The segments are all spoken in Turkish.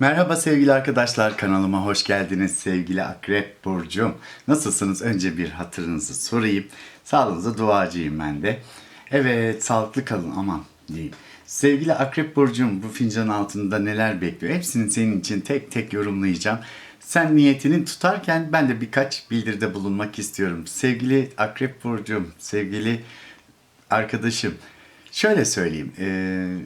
Merhaba sevgili arkadaşlar kanalıma hoş geldiniz sevgili Akrep Burcu'm. Nasılsınız? Önce bir hatırınızı sorayım. Sağlığınıza duacıyım ben de. Evet sağlıklı kalın aman diyeyim. Sevgili Akrep Burcu'm bu fincan altında neler bekliyor? Hepsini senin için tek tek yorumlayacağım. Sen niyetini tutarken ben de birkaç bildiride bulunmak istiyorum. Sevgili Akrep Burcu'm, sevgili arkadaşım. Şöyle söyleyeyim. Ee,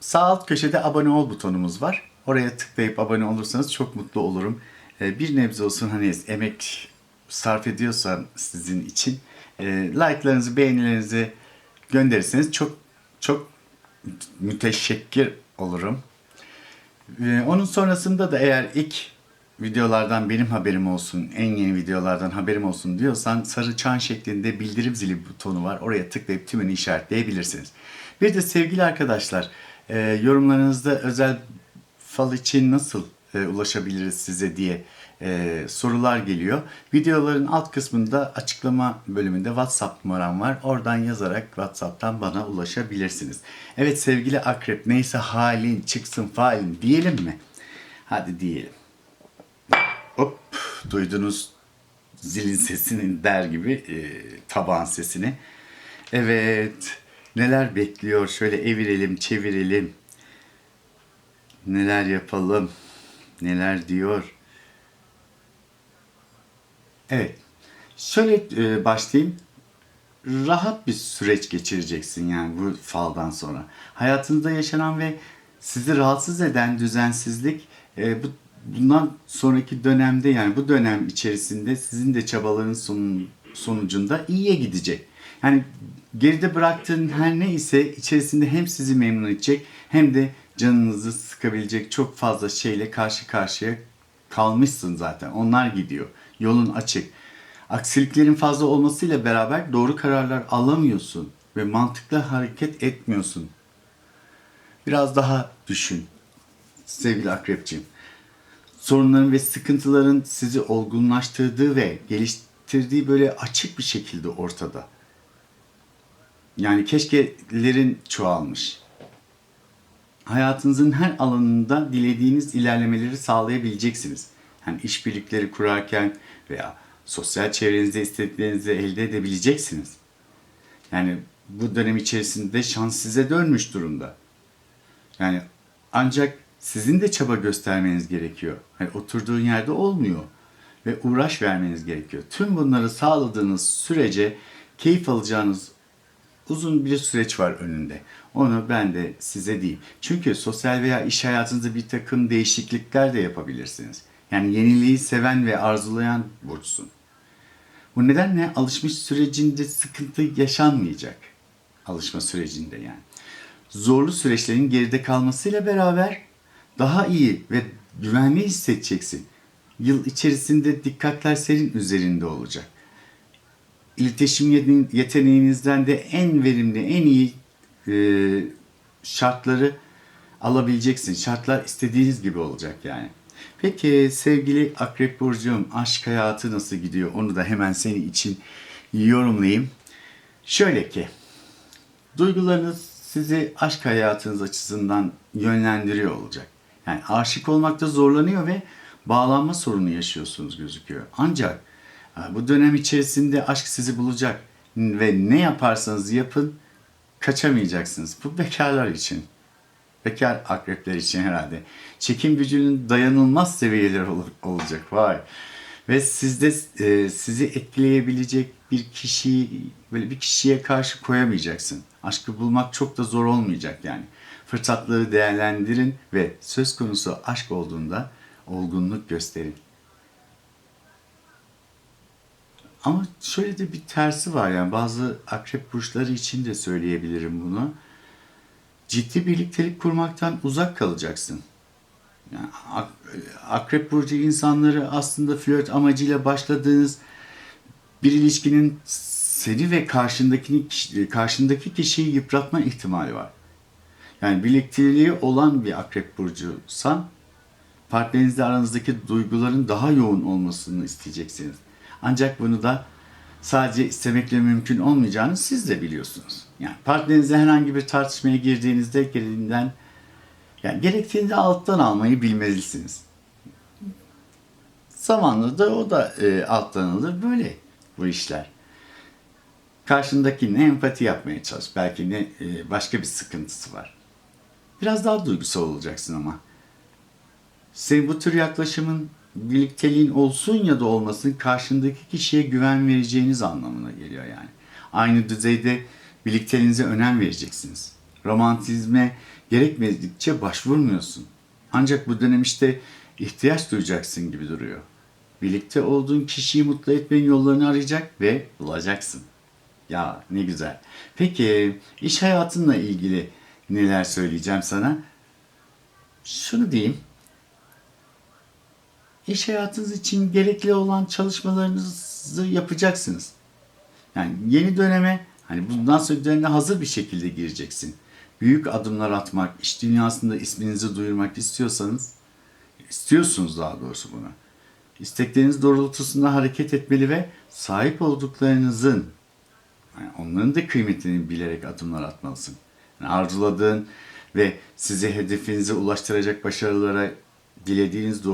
Sağ alt köşede abone ol butonumuz var. Oraya tıklayıp abone olursanız çok mutlu olurum. Ee, Bir nebze olsun hani emek sarf ediyorsam sizin için e, like'larınızı, beğenilerinizi gönderirseniz çok çok müteşekkir olurum. Ee, Onun sonrasında da eğer ilk videolardan benim haberim olsun, en yeni videolardan haberim olsun diyorsan sarı çan şeklinde bildirim zili butonu var. Oraya tıklayıp tümünü işaretleyebilirsiniz. Bir de sevgili arkadaşlar, e, yorumlarınızda özel fal için nasıl e, ulaşabiliriz size diye e, sorular geliyor. Videoların alt kısmında açıklama bölümünde WhatsApp numaram var. Oradan yazarak WhatsApp'tan bana ulaşabilirsiniz. Evet sevgili akrep neyse halin çıksın failin diyelim mi? Hadi diyelim. Hop duydunuz zilin sesini der gibi e, tabağın sesini. Evet neler bekliyor şöyle evirelim çevirelim. Neler yapalım neler diyor. Evet şöyle e, başlayayım. Rahat bir süreç geçireceksin yani bu faldan sonra. Hayatınızda yaşanan ve sizi rahatsız eden düzensizlik e, bu bundan sonraki dönemde yani bu dönem içerisinde sizin de çabalarınız sonun, sonucunda iyiye gidecek. Yani geride bıraktığın her ne ise içerisinde hem sizi memnun edecek hem de canınızı sıkabilecek çok fazla şeyle karşı karşıya kalmışsın zaten. Onlar gidiyor. Yolun açık. Aksiliklerin fazla olmasıyla beraber doğru kararlar alamıyorsun ve mantıklı hareket etmiyorsun. Biraz daha düşün sevgili akrepciğim sorunların ve sıkıntıların sizi olgunlaştırdığı ve geliştirdiği böyle açık bir şekilde ortada. Yani keşkelerin çoğalmış. Hayatınızın her alanında dilediğiniz ilerlemeleri sağlayabileceksiniz. Yani işbirlikleri kurarken veya sosyal çevrenizde istediklerinizi elde edebileceksiniz. Yani bu dönem içerisinde şans size dönmüş durumda. Yani ancak sizin de çaba göstermeniz gerekiyor. Hani oturduğun yerde olmuyor ve uğraş vermeniz gerekiyor. Tüm bunları sağladığınız sürece keyif alacağınız uzun bir süreç var önünde. Onu ben de size diyeyim. Çünkü sosyal veya iş hayatınızda bir takım değişiklikler de yapabilirsiniz. Yani yeniliği seven ve arzulayan burçsun. Bu nedenle alışmış sürecinde sıkıntı yaşanmayacak. Alışma sürecinde yani. Zorlu süreçlerin geride kalmasıyla beraber daha iyi ve güvenli hissedeceksin. Yıl içerisinde dikkatler senin üzerinde olacak. İletişim yeteneğinizden de en verimli, en iyi e, şartları alabileceksin. Şartlar istediğiniz gibi olacak yani. Peki sevgili Akrep Burcu'm aşk hayatı nasıl gidiyor? Onu da hemen senin için yorumlayayım. Şöyle ki duygularınız sizi aşk hayatınız açısından yönlendiriyor olacak. Yani aşık olmakta zorlanıyor ve bağlanma sorunu yaşıyorsunuz gözüküyor. Ancak bu dönem içerisinde aşk sizi bulacak ve ne yaparsanız yapın kaçamayacaksınız. Bu bekarlar için. Bekar akrepler için herhalde. Çekim gücünün dayanılmaz seviyeleri ol- olacak. Vay. Ve sizde e, sizi etkileyebilecek bir kişiyi böyle bir kişiye karşı koyamayacaksın. Aşkı bulmak çok da zor olmayacak yani. Fırsatları değerlendirin ve söz konusu aşk olduğunda olgunluk gösterin. Ama şöyle de bir tersi var yani bazı akrep burçları için de söyleyebilirim bunu. Ciddi birliktelik kurmaktan uzak kalacaksın. Yani ak- akrep burcu insanları aslında flört amacıyla başladığınız bir ilişkinin seni ve karşındakini karşındaki kişiyi yıpratma ihtimali var. Yani birlikteliği olan bir akrep burcusan partnerinizle aranızdaki duyguların daha yoğun olmasını isteyeceksiniz. Ancak bunu da sadece istemekle mümkün olmayacağını siz de biliyorsunuz. Yani partnerinizle herhangi bir tartışmaya girdiğinizde gerinden Yani gerektiğinde alttan almayı bilmelisiniz. Zamanla da o da e, alttan alır. Böyle bu işler. Karşındakine empati yapmaya çalış. Belki ne e, başka bir sıkıntısı var. Biraz daha duygusal olacaksın ama. Senin bu tür yaklaşımın birlikteliğin olsun ya da olmasın karşındaki kişiye güven vereceğiniz anlamına geliyor yani. Aynı düzeyde birlikteliğinize önem vereceksiniz. Romantizme gerekmedikçe başvurmuyorsun. Ancak bu dönem işte ihtiyaç duyacaksın gibi duruyor. Birlikte olduğun kişiyi mutlu etmenin yollarını arayacak ve bulacaksın. Ya ne güzel. Peki iş hayatınla ilgili neler söyleyeceğim sana? Şunu diyeyim. İş hayatınız için gerekli olan çalışmalarınızı yapacaksınız. Yani yeni döneme hani bundan sonra döneme hazır bir şekilde gireceksin. Büyük adımlar atmak, iş dünyasında isminizi duyurmak istiyorsanız, istiyorsunuz daha doğrusu bunu. İstekleriniz doğrultusunda hareket etmeli ve sahip olduklarınızın, yani onların da kıymetini bilerek adımlar atmalısın. Yani arzuladığın ve sizi hedefinize ulaştıracak başarılara dilediğiniz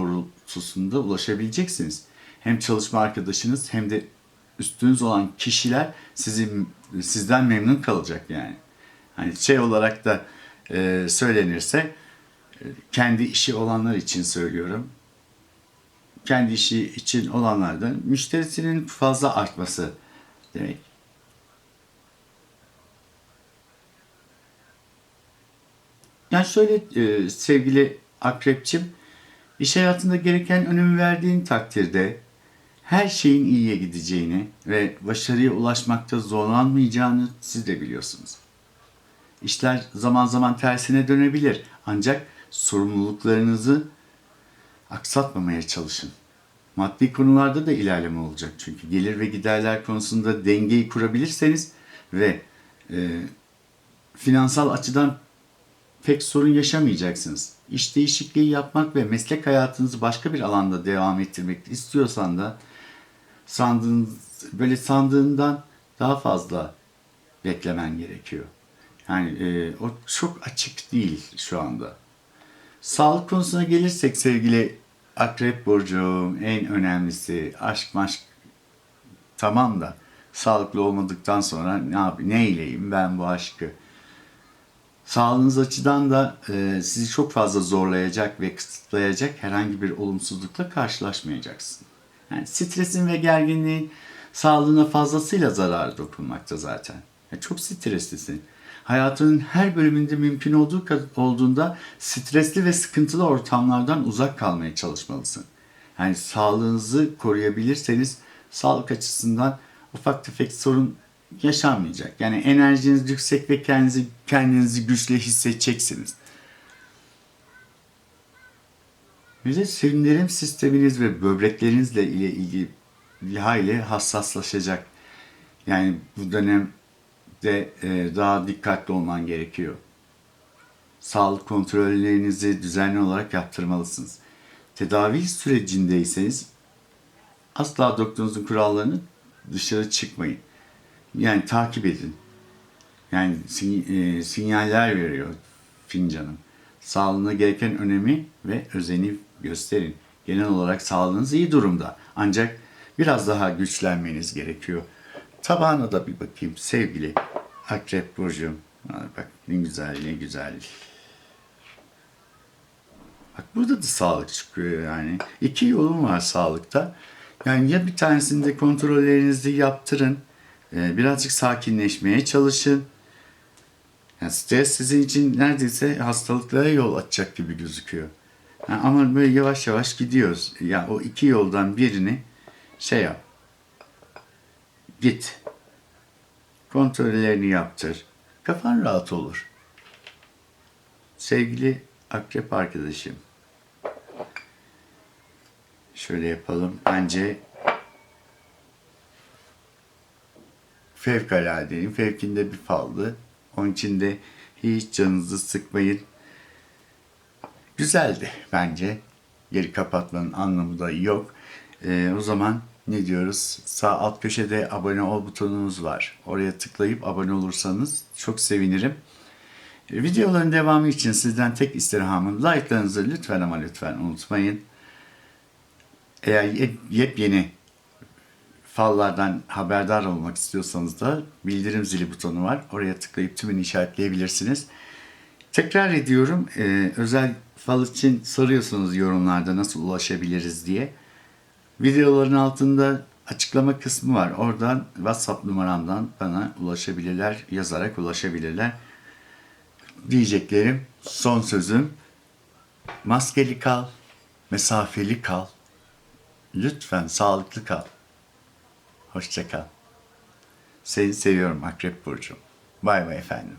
doğrultusunda ulaşabileceksiniz. Hem çalışma arkadaşınız hem de üstünüz olan kişiler sizi sizden memnun kalacak yani. Hani şey olarak da e, söylenirse e, kendi işi olanlar için söylüyorum. Kendi işi için olanlardan müşterisinin fazla artması demek. Yani şöyle e, sevgili akrepçim, iş hayatında gereken önemi verdiğin takdirde her şeyin iyiye gideceğini ve başarıya ulaşmakta zorlanmayacağını siz de biliyorsunuz. İşler zaman zaman tersine dönebilir ancak sorumluluklarınızı aksatmamaya çalışın. Maddi konularda da ilerleme olacak çünkü gelir ve giderler konusunda dengeyi kurabilirseniz ve e, finansal açıdan pek sorun yaşamayacaksınız. İş değişikliği yapmak ve meslek hayatınızı başka bir alanda devam ettirmek istiyorsan da sandığınız, böyle sandığından daha fazla beklemen gerekiyor. Yani e, o çok açık değil şu anda. Sağlık konusuna gelirsek sevgili Akrep Burcu en önemlisi aşk maşk tamam da sağlıklı olmadıktan sonra ne yap neyleyim ben bu aşkı? Sağlığınız açıdan da e, sizi çok fazla zorlayacak ve kısıtlayacak herhangi bir olumsuzlukla karşılaşmayacaksın. Yani stresin ve gerginliğin sağlığına fazlasıyla zarar dokunmakta zaten. Yani çok streslisin. Hayatının her bölümünde mümkün olduğu olduğunda stresli ve sıkıntılı ortamlardan uzak kalmaya çalışmalısın. Yani sağlığınızı koruyabilirseniz sağlık açısından ufak tefek sorun yaşanmayacak. Yani enerjiniz yüksek ve kendinizi kendinizi güçlü hissedeceksiniz. Bir de sindirim sisteminiz ve böbreklerinizle ile ilgili bir hayli hassaslaşacak. Yani bu dönemde e, daha dikkatli olman gerekiyor. Sağlık kontrollerinizi düzenli olarak yaptırmalısınız. Tedavi sürecindeyseniz asla doktorunuzun kurallarını dışarı çıkmayın. Yani takip edin. Yani e, sinyaller veriyor fincanım. Sağlığına gereken önemi ve özeni gösterin. Genel olarak sağlığınız iyi durumda. Ancak biraz daha güçlenmeniz gerekiyor. Tabağına da bir bakayım sevgili Akrep Burcu'm. Bak ne güzel ne güzel. Bak burada da sağlık çıkıyor yani. İki yolum var sağlıkta. Yani ya bir tanesinde kontrollerinizi yaptırın. Birazcık sakinleşmeye çalışın. Yani stres sizin için neredeyse hastalıklara yol açacak gibi gözüküyor. Yani ama böyle yavaş yavaş gidiyoruz. Ya yani o iki yoldan birini şey yap. Git. Kontrollerini yaptır. Kafan rahat olur. Sevgili akrep arkadaşım. Şöyle yapalım. Bence fevkaladeyim. Fevkinde bir faldı. Onun için de hiç canınızı sıkmayın. Güzeldi bence. Geri kapatmanın anlamı da yok. Ee, o zaman ne diyoruz? Sağ alt köşede abone ol butonumuz var. Oraya tıklayıp abone olursanız çok sevinirim. Videoların devamı için sizden tek istirhamım like'larınızı lütfen ama lütfen unutmayın. Eğer yep- yepyeni fallardan haberdar olmak istiyorsanız da bildirim zili butonu var. Oraya tıklayıp tümünü işaretleyebilirsiniz. Tekrar ediyorum e, özel fal için soruyorsunuz yorumlarda nasıl ulaşabiliriz diye. Videoların altında açıklama kısmı var. Oradan WhatsApp numaramdan bana ulaşabilirler, yazarak ulaşabilirler. Diyeceklerim son sözüm maskeli kal, mesafeli kal. Lütfen sağlıklı kal. Hoşça kal. Seni seviyorum Akrep Burcu. Bay bay efendim.